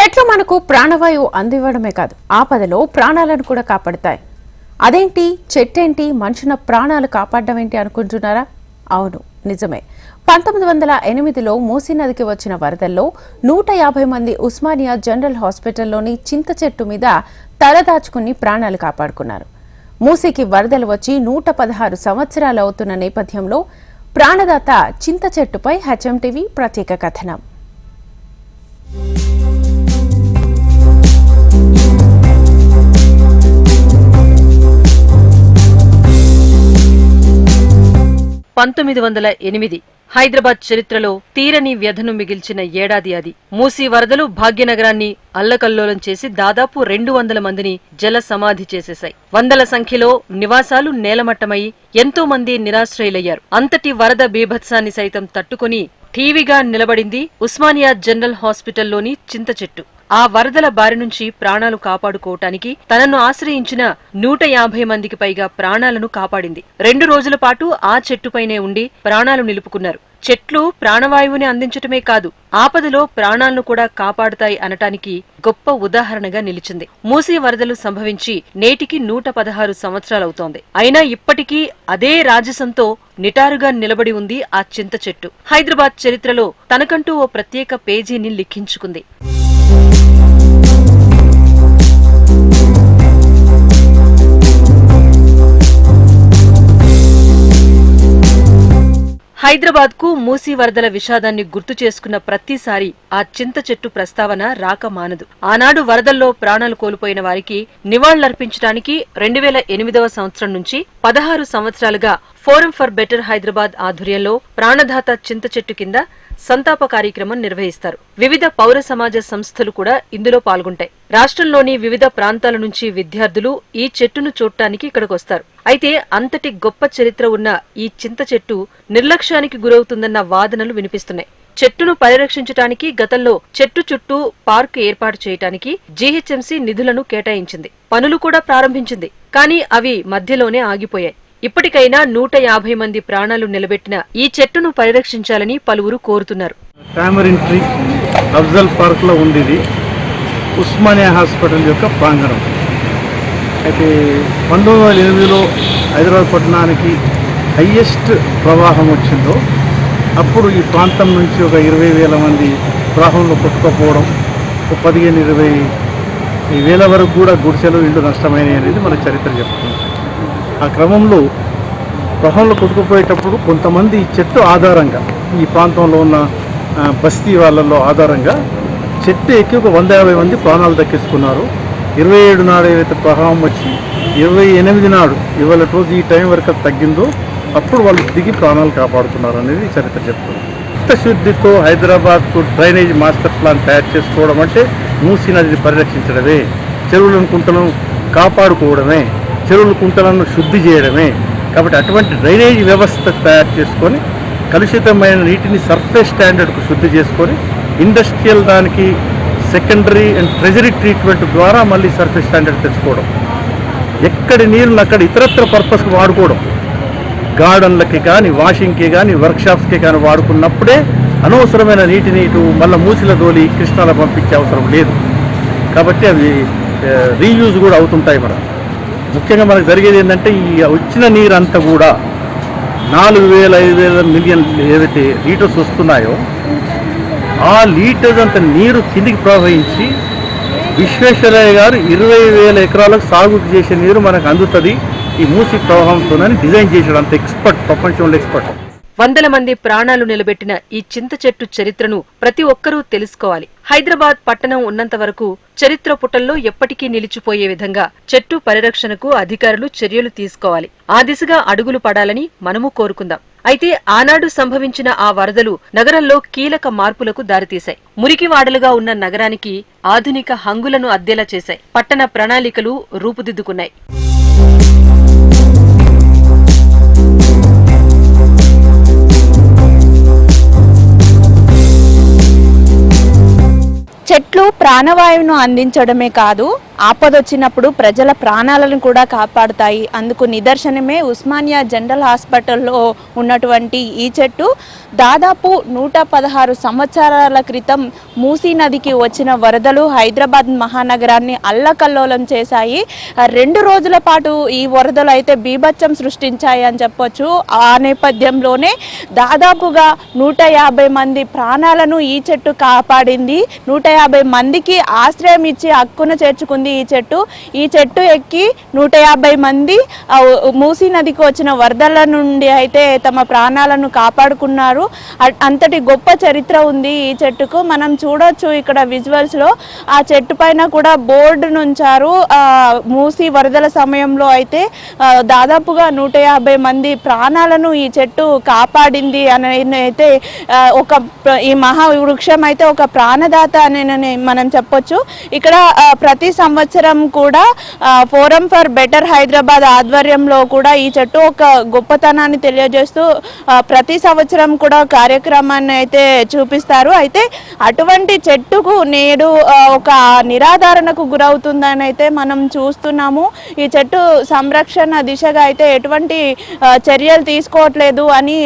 చెట్లు మనకు ప్రాణవాయువు అందివ్వడమే కాదు ఆపదలో ప్రాణాలను కూడా కాపాడుతాయి. అదేంటి? చెట్టేంటి? మనుషుల ప్రాణాలు కాపాడడం ఏంటి అనుకుంటున్నారా? అవును నిజమే. పంతొమ్మిది వందల ఎనిమిదిలో మూసీ నదికి వచ్చిన వరదల్లో నూట యాభై మంది ఉస్మానియా జనరల్ హాస్పిటల్లోని చింత చెట్టు మీద తలదాచుకుని ప్రాణాలు కాపాడుకున్నారు. మూసీకి వరదలు వచ్చి నూట పదహారు సంవత్సరాలు అవుతున్న నేపథ్యంలో ప్రాణదాత చింత చెట్టుపై హెచ్ఎంటీవీ ప్రత్యేక కథనం. పంతొమ్మిది వందల ఎనిమిది హైదరాబాద్ చరిత్రలో తీరని వ్యధను మిగిల్చిన ఏడాది అది. మూసీ వరదలు భాగ్యనగరాన్ని అల్లకల్లోలం చేసి దాదాపు రెండు వందల మందిని జల సమాధి చేసేశాయి. వందల సంఖ్యలో నివాసాలు నేలమట్టమై ఎంతో మంది నిరాశ్రయులయ్యారు. అంతటి వరద బీభత్సాన్ని సైతం తట్టుకుని ఠీవిగా నిలబడింది ఉస్మానియా జనరల్ హాస్పిటల్లోని చింత చెట్టు. ఆ వరదల బారి నుంచి ప్రాణాలు కాపాడుకోవటానికి తనను ఆశ్రయించిన నూట యాభై మందికి పైగా ప్రాణాలను కాపాడింది. రెండు రోజుల పాటు ఆ చెట్టుపైనే ఉండి ప్రాణాలు నిలుపుకున్నారు. చెట్లు ప్రాణవాయువుని అందించటమే కాదు ఆపదలో ప్రాణాలను కూడా కాపాడుతాయి అనటానికి గొప్ప ఉదాహరణగా నిలిచింది. మూసీ వరదలు సంభవించి నేటికి నూట పదహారు సంవత్సరాలవుతోంది. అయినా ఇప్పటికీ అదే రాజసంతో నిటారుగా నిలబడి ఉంది ఆ చింత చెట్టు. హైదరాబాద్ చరిత్రలో తనకంటూ ఓ ప్రత్యేక పేజీని లిఖించుకుంది. హైదరాబాద్కు మూసీ వరదల విషాదాన్ని గుర్తు చేసుకున్న ప్రతిసారి ఆ చింత చెట్టు ప్రస్తావన రాక మానదు. ఆనాడు వరదల్లో ప్రాణాలు కోల్పోయిన వారికి నివాళులర్పించడానికి రెండు వేల ఎనిమిదవ సంవత్సరం నుంచి పదహారు సంవత్సరాలుగా ఫోరం ఫర్ బెటర్ హైదరాబాద్ ఆధ్వర్యంలో ప్రాణదాత చింత చెట్టు కింద సంతాప కార్యక్రమం నిర్వహిస్తారు. వివిధ పౌర సమాజ సంస్థలు కూడా ఇందులో పాల్గొంటాయి. రాష్ట్రంలోని వివిధ ప్రాంతాల నుంచి విద్యార్థులు ఈ చెట్టును చూడటానికి ఇక్కడికి వస్తారు అయితే అంతటి గొప్ప చరిత్ర ఉన్న ఈ చింత చెట్టు నిర్లక్ష్యానికి గురవుతుందన్న వాదనలు వినిపిస్తున్నాయి. చెట్టును పరిరక్షించటానికి గతంలో చెట్టు చుట్టూ పార్క్ ఏర్పాటు చేయటానికి జీహెచ్ఎంసీ నిధులను కేటాయించింది. పనులు కూడా ప్రారంభించింది. కానీ అవి మధ్యలోనే ఆగిపోయాయి. ఇప్పటికైనా నూట యాభై మంది ప్రాణాలు నిలబెట్టిన ఈ చెట్టును పరిరక్షించాలని పలువురు కోరుతున్నారు. టామరిన్ ట్రీ అఫ్జల్ పార్క్లో ఉంది ఇది ఉస్మానియా హాస్పిటల్ యొక్క ప్రాంగణం. అయితే పంతొమ్మిది వందల ఎనిమిదిలో హైదరాబాద్ పట్టణానికి హయ్యెస్ట్ ప్రవాహం వచ్చిందో అప్పుడు ఈ ప్రాంతం నుంచి ఒక ఇరవై వేల మంది ప్రవాహంలో కొట్టుకుపోవడం ఒక పదిహేను ఇరవై వేల వరకు కూడా గుడిసెలు ఇళ్ళు నష్టమైనవి అనేది మన చరిత్ర చెప్తుంది. ఆ క్రమంలో ప్రహంలో కొట్టుకుపోయేటప్పుడు కొంతమంది చెట్టు ఆధారంగా ఈ ప్రాంతంలో ఉన్న బస్తీ వాళ్ళలో ఆధారంగా చెట్టు ఎక్కి ఒక వంద యాభై మంది ప్రాణాలు దక్కించుకున్నారు. ఇరవై ఏడు నాడు ఏదైతే ప్రవాహం వచ్చి ఇరవై ఎనిమిది నాడు ఇవాళ రోజు ఈ టైం వరకు తగ్గిందో అప్పుడు వాళ్ళు దిగి ప్రాణాలు కాపాడుతున్నారు అనేది చరిత్ర చెప్తుంది. చిత్తశుద్ధితో హైదరాబాద్కు డ్రైనేజ్ మాస్టర్ ప్లాన్ తయారు చేసుకోవడం అంటే మూసీ నదిని పరిరక్షించడమే చెరువులను కుంటలను కాపాడుకోవడమే. చెరువులు కుంటలను శుద్ధి చేయడమే. కాబట్టి అటువంటి డ్రైనేజ్ వ్యవస్థ తయారు చేసుకొని కలుషితమైన నీటిని సర్ఫేస్ స్టాండర్డ్కు శుద్ధి చేసుకొని ఇండస్ట్రియల్ దానికి సెకండరీ అండ్ ట్రెజరీ ట్రీట్మెంట్ ద్వారా మళ్ళీ సర్ఫేస్ స్టాండర్డ్ తెచ్చుకోవడం. ఎక్కడి నీళ్ళని అక్కడ ఇతరత్ర పర్పస్కి వాడుకోవడం. గార్డెన్లకి కానీ వాషింగ్కి కానీ వర్క్షాప్స్కి కానీ వాడుకున్నప్పుడే అనవసరమైన నీటిని ఇటు మళ్ళీ మూసిల దోలి కృష్ణాల పంపించే అవసరం లేదు. కాబట్టి అవి రీయూజ్ కూడా అవుతుంటాయి మనం ముఖ్యంగా మనకు జరిగేది ఏంటంటే ఈ వచ్చిన నీరు అంతా కూడా నాలుగు వేల ఐదు వేల మిలియన్ ఏదైతే లీటర్స్ వస్తున్నాయో ఆ లీటర్స్ అంత నీరు కిందికి ప్రవహించి విశ్వేశ్వరయ్య గారు ఇరవై వేల ఎకరాలకు సాగు చేసే నీరు మనకు అందుతుంది. ఈ మూసి ప్రవాహంతోనని డిజైన్ చేశాడు అంత ఎక్స్పర్ట్ ప్రపంచంలో ఎక్స్పర్ట్. వందల మంది ప్రాణాలు నిలబెట్టిన ఈ చింత చెట్టు చరిత్రను ప్రతి ఒక్కరూ తెలుసుకోవాలి. హైదరాబాద్ పట్టణం ఉన్నంత వరకు చరిత్ర పుటల్లో ఎప్పటికీ నిలిచిపోయే విధంగా చెట్టు పరిరక్షణకు అధికారులు చర్యలు తీసుకోవాలి. ఆ దిశగా అడుగులు పడాలని మనము కోరుకుందాం. అయితే ఆనాడు సంభవించిన ఆ వరదలు నగరంలో కీలక మార్పులకు దారితీశాయి. మురికివాడలుగా ఉన్న నగరానికి ఆధునిక హంగులను అద్దెలా చేశాయి. పట్టణ ప్రణాళికలు రూపుదిద్దుకున్నాయి. చెట్లు ప్రాణవాయువును అందించడమే కాదు ఆపదొచ్చినప్పుడు ప్రజల ప్రాణాలను కూడా కాపాడుతాయి. అందుకు నిదర్శనమే ఉస్మానియా జనరల్ హాస్పిటల్లో ఉన్నటువంటి ఈ చెట్టు. దాదాపు నూట పదహారు సంవత్సరాల క్రితం మూసీ నదికి వచ్చిన వరదలు హైదరాబాద్ మహానగరాన్ని అల్లకల్లోలం చేశాయి. రెండు రోజుల పాటు ఈ వరదలు అయితే బీభత్సం సృష్టించాయి అని చెప్పొచ్చు. ఆ నేపథ్యంలోనే దాదాపుగా నూట యాభై మంది ప్రాణాలను ఈ చెట్టు కాపాడింది. నూట యాభై మందికి ఆశ్రయం ఇచ్చి హక్కును చేర్చుకుంది ఈ చెట్టు. ఈ చెట్టు ఎక్కి నూట యాభై మంది మూసీ నదికి వచ్చిన వరదల నుండి అయితే తమ ప్రాణాలను కాపాడుకున్నారు. అంతటి గొప్ప చరిత్ర ఉంది ఈ చెట్టుకు. మనం చూడొచ్చు ఇక్కడ విజువల్స్లో. ఆ చెట్టు పైన కూడా బోర్డు నుంచారు. ఆ, మూసి వరదల సమయంలో అయితే దాదాపుగా నూట యాభై మంది ప్రాణాలను ఈ చెట్టు కాపాడింది అని అయితే ఒక ఈ మహా వృక్షం అయితే ఒక ప్రాణదాత అని మనం చెప్పొచ్చు. ఇక్కడ ప్రతి సంవత్సరం సంవత్సరం కూడా ఫోరం ఫర్ బెటర్ హైదరాబాద్ ఆధ్వర్యంలో కూడా ఈ చెట్టు ఒక గొప్పతనాన్ని తెలియజేస్తూ ప్రతి సంవత్సరం కూడా కార్యక్రమాన్ని అయితే చూపిస్తారు. అయితే అటువంటి చెట్టుకు నేడు ఒక నిరాధారణకు గురవుతుందని అయితే మనం చూస్తున్నాము. ఈ చెట్టు సంరక్షణ దిశగా అయితే ఎటువంటి చర్యలు తీసుకోవట్లేదు అని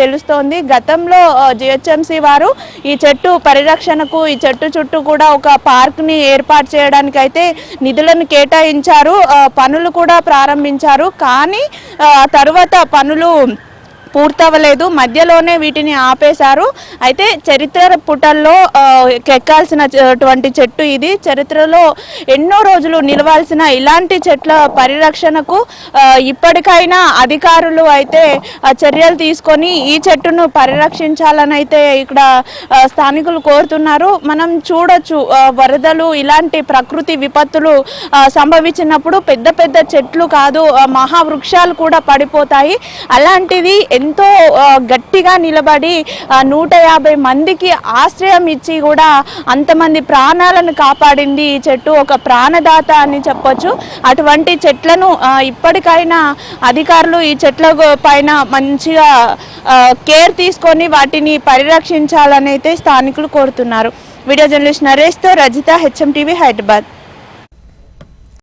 తెలుస్తోంది. గతంలో జిహెచ్ఎంసి వారు ఈ చెట్టు పరిరక్షణకు ఈ చెట్టు చుట్టూ కూడా ఒక పార్క్ని ఏర్పాటు చేయడానికి అయితే నిధులను కేటాయించారు పనులు కూడా ప్రారంభించారు. కానీ తర్వాత పనులు పూర్తవ్వలేదు. మధ్యలోనే వీటిని ఆపేశారు. అయితే చరిత్ర పుటల్లో ఆ, ఎక్కాల్సినటువంటి చెట్టు ఇది. చరిత్రలో ఎన్నో రోజులు నిలవాల్సిన ఇలాంటి చెట్ల పరిరక్షణకు ఇప్పటికైనా అధికారులు అయితే చర్యలు తీసుకొని ఈ చెట్టును పరిరక్షించాలని అయితే ఇక్కడ స్థానికులు కోరుతున్నారు. మనం చూడొచ్చు వరదలు ఇలాంటి ప్రకృతి విపత్తులు సంభవించినప్పుడు పెద్ద పెద్ద చెట్లు కాదు మహావృక్షాలు కూడా పడిపోతాయి. అలాంటిది ఎంతో గట్టిగా నిలబడి నూట యాభై మందికి ఆశ్రయం ఇచ్చి కూడా అంతమంది ప్రాణాలను కాపాడింది ఈ చెట్టు. ఒక ప్రాణదాత అని చెప్పొచ్చు. అటువంటి చెట్లను ఇప్పటికైనా అధికారులు ఈ చెట్ల పైన మంచిగా కేర్ తీసుకొని వాటిని పరిరక్షించాలని అయితే స్థానికులు కోరుతున్నారు. వీడియో జర్నలిస్ట్ నరేష్తో రజిత హెచ్ఎం టీవీ హైదరాబాద్.